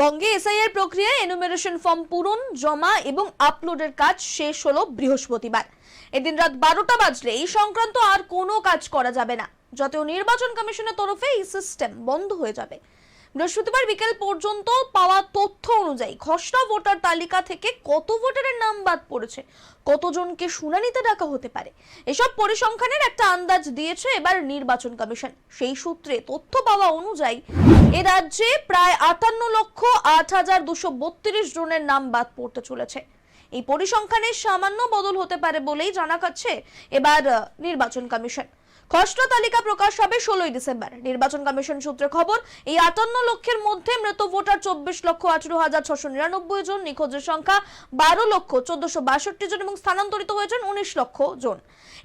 বঙ্গে এসআইআর প্রক্রিয়ায় enumeration form পূরণ, জমা এবং আপলোডের কাজ শেষ হলো বৃহস্পতিবার। এদিন রাত বারোটা বাজলে এই সংক্রান্ত আর কোনো কাজ করা যাবে না। যতেও নির্বাচন কমিশনের তরফে এই সিস্টেম বন্ধ হয়ে যাবে। বৃহস্পতিবার বিকেল পর্যন্ত পাওয়া তথ্য অনুযায়ী খসড়া ভোটার তালিকা থেকে কত ভোটারের নাম বাদ পড়েছে, কতজনকে শুনানিতে ডাকা হতে পারে, এসব পরিসংখ্যানের একটা আন্দাজ দিয়েছে এবার নির্বাচন কমিশন। সেই সূত্রে তথ্য পাওয়া অনুযায়ী এ রাজ্যে প্রায় আটান্ন লক্ষ আট হাজার দুশো বত্রিশ জনের নাম বাদ পড়তে চলেছে। এই পরিসংখ্যানে সামান্য বদল হতে পারে বলেই জানা যাচ্ছে এবার নির্বাচন কমিশন। খসড়া তালিকা প্রকাশ হবে ষোলোই ডিসেম্বর। নির্বাচন কমিশন সূত্রে খবর, এই আটান্ন লক্ষের মধ্যে মৃত ভোটার চব্বিশ লক্ষ আঠারো হাজার ছশো নিরানব্বই জন, নিখোঁজের সংখ্যা বারো লক্ষ চোদ্দশো বাষট্টি জন এবং স্থানান্তরিত হয়েছেন উনিশ লক্ষ জন।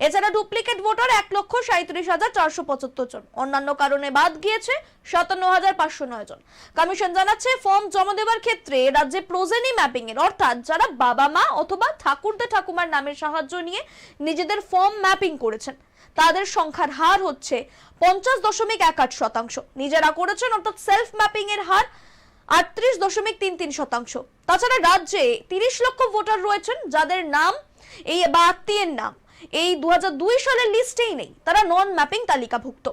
এছাড়া ডুপ্লিকেট ভোটার এক লক্ষ সাঁত্রিশ হাজার চারশো পঁচাত্তর জন। অন্যান্য কারণে বাদ গিয়েছে সাতান্ন হাজার পাঁচশো নয় জন। কমিশন জানাচ্ছে, ফর্ম জমা দেওয়ার ক্ষেত্রে রাজ্যে প্রোজেনি ম্যাপিং এর অর্থাৎ যারা বাবা মা অথবা ঠাকুরদা ঠাকুমার নামের সাহায্য নিয়ে নিজেদের ফর্ম ম্যাপিং করেছেন তাদের সংখ্যার হার হচ্ছে পঞ্চাশ দশমিক এক আট শতাংশ। নিজেরা করেছেন অর্থাৎ সেলফ ম্যাপিং এর হার আটত্রিশ দশমিক তিন তিন শতাংশ। তাছাড়া রাজ্যে তিরিশ লক্ষ ভোটার রয়েছেন, যাদের নাম এই বা আত্মীয়ের নাম। এই দু সালের লিস্টেই নেই, তারা নন ম্যাপিং তালিকাভুক্ত।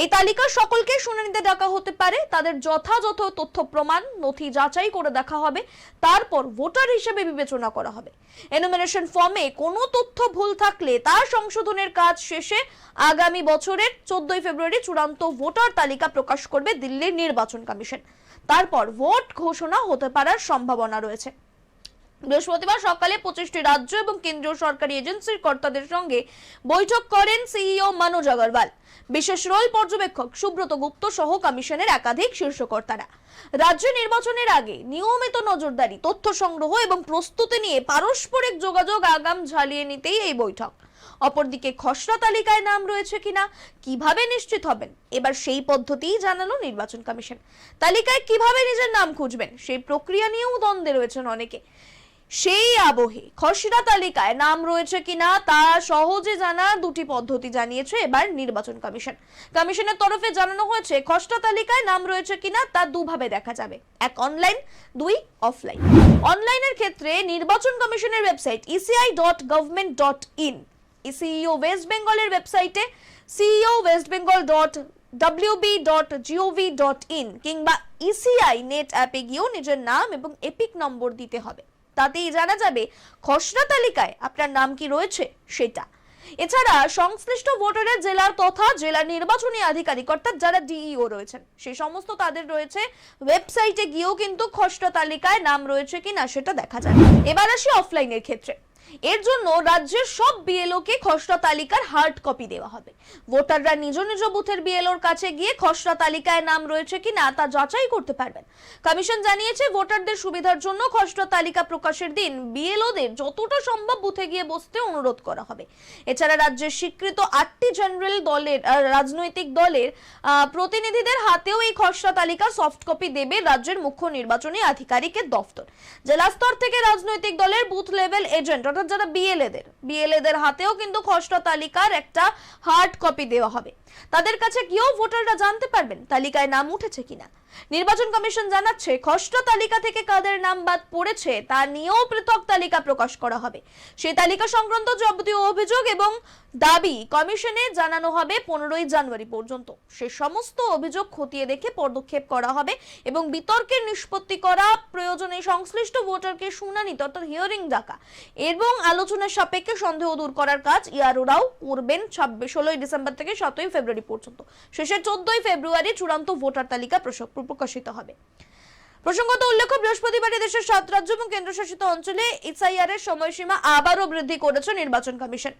এই তালিকা সকলকে শুনানিতে ডাকা হতে পারে। তাদের যথাযথ তথ্য প্রমাণ, নথি যাচাই করে দেখা হবে। তারপর ভোটার হিসেবে বিবেচনা করা হবে। এনুমিনেশন ফর্মে কোনো তথ্য ভুল থাকলে তার সংশোধনের কাজ শেষে আগামী বছরের চোদ্দই ফেব্রুয়ারি চূড়ান্ত ভোটার তালিকা প্রকাশ করবে দিল্লির নির্বাচন কমিশন। তারপর ভোট ঘোষণা হতে পারার সম্ভাবনা রয়েছে। বৃহস্পতিবার সকালে পঁচিশটি রাজ্য এবং কেন্দ্রীয় সরকারি এজেন্সির কর্তাদের সঙ্গে বৈঠক করেন সিইও মনোজ আগরওয়াল। বিশেষ রোল পর্যবেক্ষক সুব্রত গুপ্ত সহ কমিশনের একাধিক শীর্ষকর্তারা। রাজ্য নির্বাচনের আগে নিয়মিত নজরদারি, তথ্য সংগ্রহ এবং প্রস্তুতি নিয়ে পারস্পরিক যোগাযোগ আগাম ঝালিয়ে নিতেই এই বৈঠক। অপরদিকে খসড়া তালিকায় নাম রয়েছে কিনা, কীভাবে নিশ্চিত হবেন? এবার সেই পদ্ধতিই জানালো নির্বাচন কমিশন। তালিকায় কীভাবে নিজের নাম খুঁজবেন, সেই প্রক্রিয়া নিয়েও দ্বন্দ্বে রয়েছেন অনেকে। সেই আবহে খসড়া তালিকায় নাম রয়েছে কিনা তা সহজে জানার দুটি পদ্ধতি জানিয়েছে এবার নির্বাচন কমিশন। কমিশনের তরফে জানানো হয়েছে খসড়া তালিকায় নাম রয়েছে কিনা তা দুভাবে দেখা যাবে। এক অনলাইন, দুই অফলাইন। অনলাইনের ক্ষেত্রে নির্বাচন কমিশনের website ECI dot government dot in CEO West বেঙ্গলের ওয়েবসাইটে CEO West Bengal dot in কিংবা ইসিআই নেট অ্যাপে গিয়েও নিজের নাম এবং এপিক নম্বর দিতে হবে। তাতেই জানা যাবে খসড়া তালিকায় আপনার নাম কি রয়েছে সেটা। এছাড়া সংশ্লিষ্ট ভোটারের জেলার তথা জেলা নির্বাচনী আধিকারিক অর্থাৎ যারা ডিইও রয়েছেন সেই সমস্ত তাদের রয়েছে ওয়েবসাইটে গিয়েও কিন্তু খসড়া তালিকায় নাম রয়েছে কিনা সেটা দেখা যায় এবার আসি অফলাইনের ক্ষেত্রে। এর জন্য রাজ্যের সব বিএলও কে খসড়া তালিকার হার্ড কপি দেওয়া হবে। ভোটাররা নিজ নিজ বুথের বিএলওর কাছে গিয়ে খসড়া তালিকায় নাম রয়েছে কিনা তা যাচাই করতে পারবেন। কমিশন জানিয়েছে, ভোটারদের সুবিধার জন্য খসড়া তালিকা প্রকাশের দিন বিএলওদের যতটা সম্ভব বুথে গিয়ে বসতে অনুরোধ করা হবে। এছাড়া রাজ্যের স্বীকৃত আটটি জেনারেল দলের রাজনৈতিক দলের প্রতিনিধিদের হাতেও এই খসড়া তালিকা সফট কপি দেবে রাজ্যের মুখ্য নির্বাচনী আধিকারিকের দফতর। জেলা স্তর থেকে রাজনৈতিক দলের বুথ লেভেল এজেন্ট অর্থাৎ যারা বিএলএদের বিএলএদের হাতেও কিন্তু খসড়া তালিকার একটা হার্ড কপি দেওয়া হবে। তাদের কাছে গিয়েও ভোটাররা জানতে পারবেন তালিকায় নাম উঠেছে কিনা। নির্বাচন কমিশন জানাচ্ছে, খসড়া তালিকা থেকে কাদের নাম বাদ পড়েছে তা নিয়েও পৃথক তালিকা প্রকাশ করা হবে। সেই তালিকা সংক্রান্ত যাবতীয় অভিযোগ এবং দাবি কমিশনে জানানো হবে পনেরোই জানুয়ারি পর্যন্ত। সে সমস্ত অভিযোগ খতিয়ে দেখে পদক্ষেপ করা হবে এবং বিতর্কের নিষ্পত্তি করা প্রয়োজনে সংশ্লিষ্ট ভোটারকে শুনানি, অর্থাৎ হিয়ারিং ডাকা। এবং আলোচনার সাপেক্ষে সন্দেহ দূর করার কাজ ইয়ারোরাও করবেন ছাব্বিশ, ষোলোই ডিসেম্বর থেকে সাতই ফেব্রুয়ারি পর্যন্ত। শেষে চোদ্দই ফেব্রুয়ারি চূড়ান্ত ভোটার তালিকা প্রকাশিত হবে। প্রসঙ্গত উল্লেখ্য বৃহস্পতিবার দেশের সাত রাজ্য এবং কেন্দ্রশাসিত অঞ্চলে এসআইআর এর সময়সীমা আবারও বৃদ্ধি করেছে নির্বাচন কমিশন।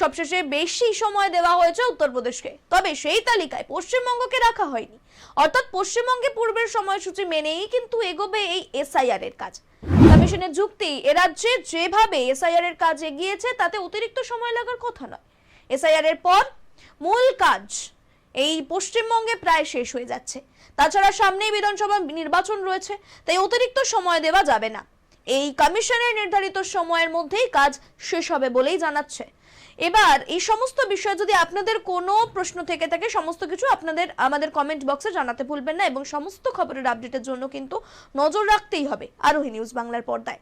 সবশেষে বেশি সময় দেওয়া হয়েছে উত্তরপ্রদেশকে। তবে সেই তালিকায় পশ্চিমবঙ্গকে রাখা হয়নি। অর্থাৎ পশ্চিমবঙ্গে পূর্বের সময়সূচি মেনেই কিন্তু এগোবে এই এসআইআর এর কাজ। কমিশনের যুক্তি, এ রাজ্যে যেভাবে এসআইআর এর কাজ এগিয়েছে, তাতে অতিরিক্ত সময় লাগার কথা নয়। এসআইআর এর পর মূল কাজ এই পশ্চিমবঙ্গে প্রায় শেষ হয়ে যাচ্ছে। তাছাড়া সামনেই বিধানসভা নির্বাচন রয়েছে, তাই অতিরিক্ত সময় দেওয়া যাবে না। এই কমিশনের নির্ধারিত সময়ের মধ্যেই কাজ শেষ হবে বলেই জানাচ্ছে এবার, এই সমস্ত বিষয়ে যদি আপনাদের কোনো প্রশ্ন থেকে থাকে, সমস্ত কিছু আপনাদের আমাদের কমেন্ট বক্সে জানাতে ভুলবেন না এবং সমস্ত খবরের আপডেটের জন্য কিন্তু নজর রাখতেই হবে আরোহী নিউজ বাংলার পর্দায়।